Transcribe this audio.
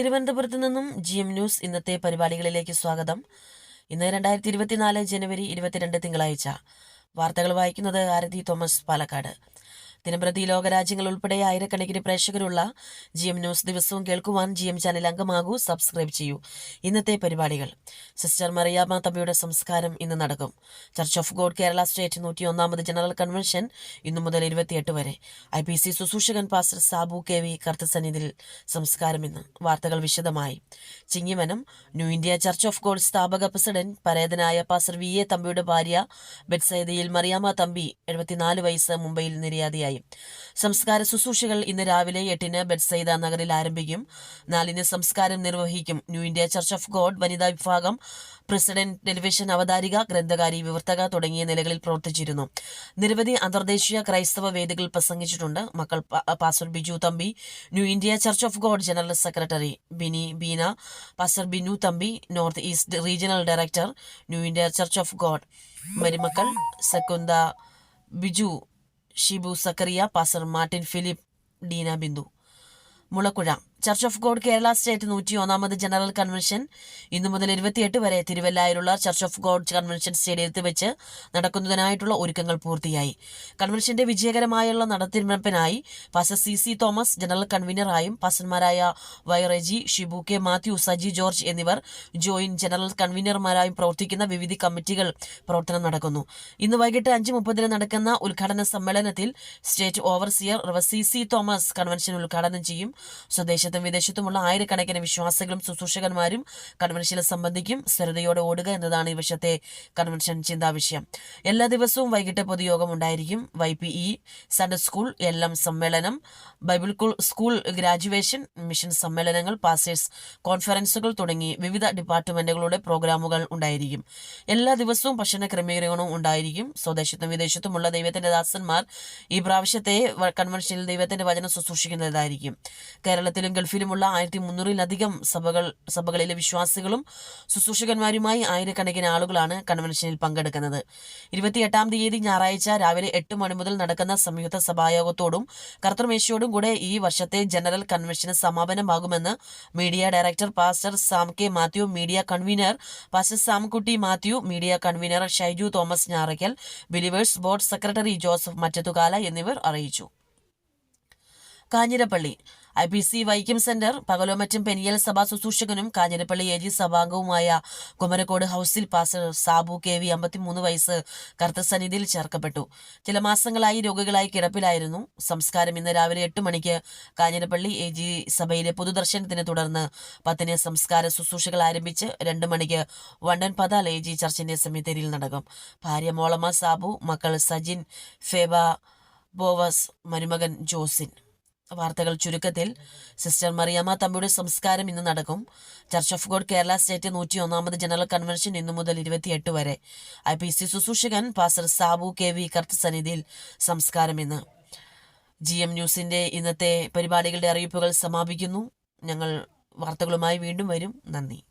തിരുവനന്തപുരത്ത് നിന്നും G M news ഇന്നത്തെ പരിപാടികളിലേക്ക് സ്വാഗതം. ഇന്ന് രണ്ടായിരത്തി ഇരുപത്തിനാല് ജനുവരി ഇരുപത്തിരണ്ട് തിങ്കളാഴ്ച. വാർത്തകൾ വായിക്കുന്നത് ആരതി തോമസ് പാലക്കാട്. ദിനംപ്രതി ലോകരാജ്യങ്ങൾ ഉൾപ്പെടെ ആയിരക്കണക്കിന് പ്രേക്ഷകരുള്ള ജി എം ന്യൂസ് ദിവസവും കേൾക്കുവാൻ ജി എം ചാനൽ അംഗമാകൂ. സബ്സ്ക്രൈബ് ചെയ്യൂ. ഇന്നത്തെ പരിപാടികൾ. സിസ്റ്റർ മറിയാമ്മ തമ്പിയുടെ സംസ്കാരം ഇന്ന് നടക്കും. Church of God Kerala state നൂറ്റി ഒന്നാമത് ജനറൽ കൺവെൻഷൻ ഇന്നു മുതൽ ഇരുപത്തിയെട്ട് വരെ. ഐ പി സി സുസൂഷകൻ പാസ്റ്റർ സാബു കെ വി കർത്തസന്നിധിയിൽ സംസ്കാരം ഇന്ന്. വാർത്തകൾ വിശദമായി. ചിങ്ങിമനം new India church of God സ്ഥാപക പ്രസിഡന്റ് പരേതനായ പാസ്റ്റർ വി എ തമ്പിയുടെ ഭാര്യ ബെറ്റ്സൈദയിൽ മറിയാമ്മ തമ്പി എഴുപത്തിനാല് വയസ്സ് മുംബൈയിൽ നിര്യാതയായി. സംസ്കാര ശുശ്രൂഷകൾ ഇന്ന് രാവിലെ എട്ടിന് ബെഡ്സൈദ നഗറിൽ ആരംഭിക്കും. നാലിന് സംസ്കാരം നിർവഹിക്കും. New India church of God വനിതാ വിഭാഗം പ്രസിഡന്റ് ടെലിവിഷൻ അവതാരിക ഗ്രന്ഥകാരി വിവർത്തക തുടങ്ങിയ നിലകളിൽ പ്രവർത്തിച്ചിരുന്നു. നിരവധി അന്തർദേശീയ ക്രൈസ്തവ വേദികൾ പ്രസംഗിച്ചിട്ടുണ്ട്. മക്കൾ pastor Biju Thampi new India church of God general secretary Bini Beena pastor Binu Thampi north east regional director new India church of God മരുമക്കൾ സക്കുന്ത Biju Shibu Zachariah pastor Martin Philip Deena Bindu. Mulakuzha church of God Kerala state നൂറ്റി ഒന്നാമത് general convention. ഇന്നു മുതൽ ഇരുപത്തിയെട്ട് വരെ തിരുവല്ലായിലുള്ള church of God convention സ്റ്റേഡിയത്തിൽ വെച്ച് നടക്കുന്നതിനായിട്ടുള്ള ഒരുക്കങ്ങൾ പൂർത്തിയായി. കൺവെൻഷന്റെ വിജയകരമായുള്ള നടത്തിപ്പിനായി pastor C C Thomas general കൺവീനറായും പാസന്മാരായ വൈറജി Shibu K Mathew Saji George എന്നിവർ ജോയിന്റ് ജനറൽ കൺവീനർമാരായും പ്രവർത്തിക്കുന്ന വിവിധ കമ്മിറ്റികൾ പ്രവർത്തനം നടക്കുന്നു. ഇന്ന് വൈകിട്ട് അഞ്ച് മുപ്പതിന് നടക്കുന്ന ഉദ്ഘാടന സമ്മേളനത്തിൽ state overseer C C Thomas convention ഉദ്ഘാടനം ചെയ്യും. സ്വദേശത്തും വിദേശത്തുമുള്ള ആയിരക്കണക്കിന് വിശ്വാസികളും ശുശ്രൂഷകന്മാരും കൺവെൻഷനിൽ സംബന്ധിക്കും സ്ഥിരതയോടെ ഓടുക എന്നതാണ് ഈ വർഷത്തെ കൺവെൻഷൻ ചിന്താവിഷയം. എല്ലാ ദിവസവും വൈകിട്ട് പൊതുയോഗം ഉണ്ടായിരിക്കും. Y P E Sunday school L M സമ്മേളനം ബൈബിൾ കുൾ- സ്കൂൾ ഗ്രാജുവേഷൻ മിഷൻ സമ്മേളനങ്ങൾ പാസേഴ്സ് കോൺഫറൻസുകൾ തുടങ്ങി വിവിധ ഡിപ്പാർട്ട്മെന്റുകളുടെ പ്രോഗ്രാമുകൾ ഉണ്ടായിരിക്കും. എല്ലാ ദിവസവും ഭക്ഷണ ക്രമീകരണവും ഉണ്ടായിരിക്കും. സ്വദേശത്തും വിദേശത്തുമുള്ള ദൈവത്തിന്റെ ദാസന്മാർ ഈ പ്രാവശ്യത്തെ കൺവെൻഷനിൽ ദൈവത്തിന്റെ വചനം ശുശ്രൂഷിക്കുന്നതായിരിക്കും. കേരളത്തിലും ഗൾഫിലുമുള്ള ആയിരത്തി മുന്നൂറിലധികം സഭകൾ സഭകളിലെ വിശ്വാസികളും ശുശ്രൂഷകന്മാരുമായി ആയിരക്കണക്കിന് ആളുകളാണ് കൺവെൻഷനിൽ പങ്കെടുക്കുന്നത്. ഇരുപത്തിയെട്ടാം തീയതി ഞായറാഴ്ച രാവിലെ എട്ട് മണി മുതൽ നടക്കുന്ന സംയുക്ത സഭായോഗത്തോടും കർത്തൃമേശയോടും കൂടെ ഈ വർഷത്തെ ജനറൽ കൺവെൻഷന് സമാപനമാകുമെന്ന് media director pastor Sam K Mathew media convener pastor Samkutty Mathew media convener Shaiju Thomas Njarakkal believers board secretary Joseph Mattathukala എന്നിവർ അറിയിച്ചു. Kanjirappally I P C Vaikom centre Pakalomattam Peniel സഭാ ശുശ്രൂഷകനും കാഞ്ഞിരപ്പള്ളി എ ജി സഭാംഗവുമായ കുമരക്കോട് ഹൌസിൽ pastor Sabu K V അമ്പത്തിമൂന്ന് വയസ്സ് കർത്തസന്നിധിയിൽ ചേർക്കപ്പെട്ടു. ചില മാസങ്ങളായി രോഗികളായി കിടപ്പിലായിരുന്നു. സംസ്കാരം ഇന്ന് രാവിലെ എട്ട് മണിക്ക് കാഞ്ഞിരപ്പള്ളി എ ജി സഭയിലെ പൊതുദർശനത്തിനെ തുടർന്ന് പത്തിന് സംസ്കാര ശുശ്രൂഷകൾ ആരംഭിച്ച് രണ്ട് മണിക്ക് വണ്ടൻ പതാൽ എ ജി ചർച്ചിന്റെ സെമിത്തേരിയിൽ നടക്കും. ഭാര്യ മോളമ്മ സാബു മക്കൾ സജിൻ ഫേബ ബോവസ് മരുമകൻ ജോസിൻ. വാർത്തകൾ ചുരുക്കത്തിൽ. സിസ്റ്റർ മറിയാമ്മ തമ്പിയുടെ സംസ്കാരം ഇന്ന് നടക്കും. Church of God Kerala state നൂറ്റി ഒന്നാമത് ജനറൽ കൺവെൻഷൻ ഇന്നു മുതൽ ഇരുപത്തിയെട്ട് വരെ. ഐ പി സി ശുശ്രൂഷകൻ പാസ്റ്റർ സാബു കെ വി കർത്ത് സന്നിധിയിൽ സംസ്കാരം ഇന്ന്. ജി എം ന്യൂസിന്റെ ഇന്നത്തെ പരിപാടികളുടെ അറിയിപ്പുകൾ സമാപിക്കുന്നു. ഞങ്ങൾ വാർത്തകളുമായി വീണ്ടും വരും. നന്ദി.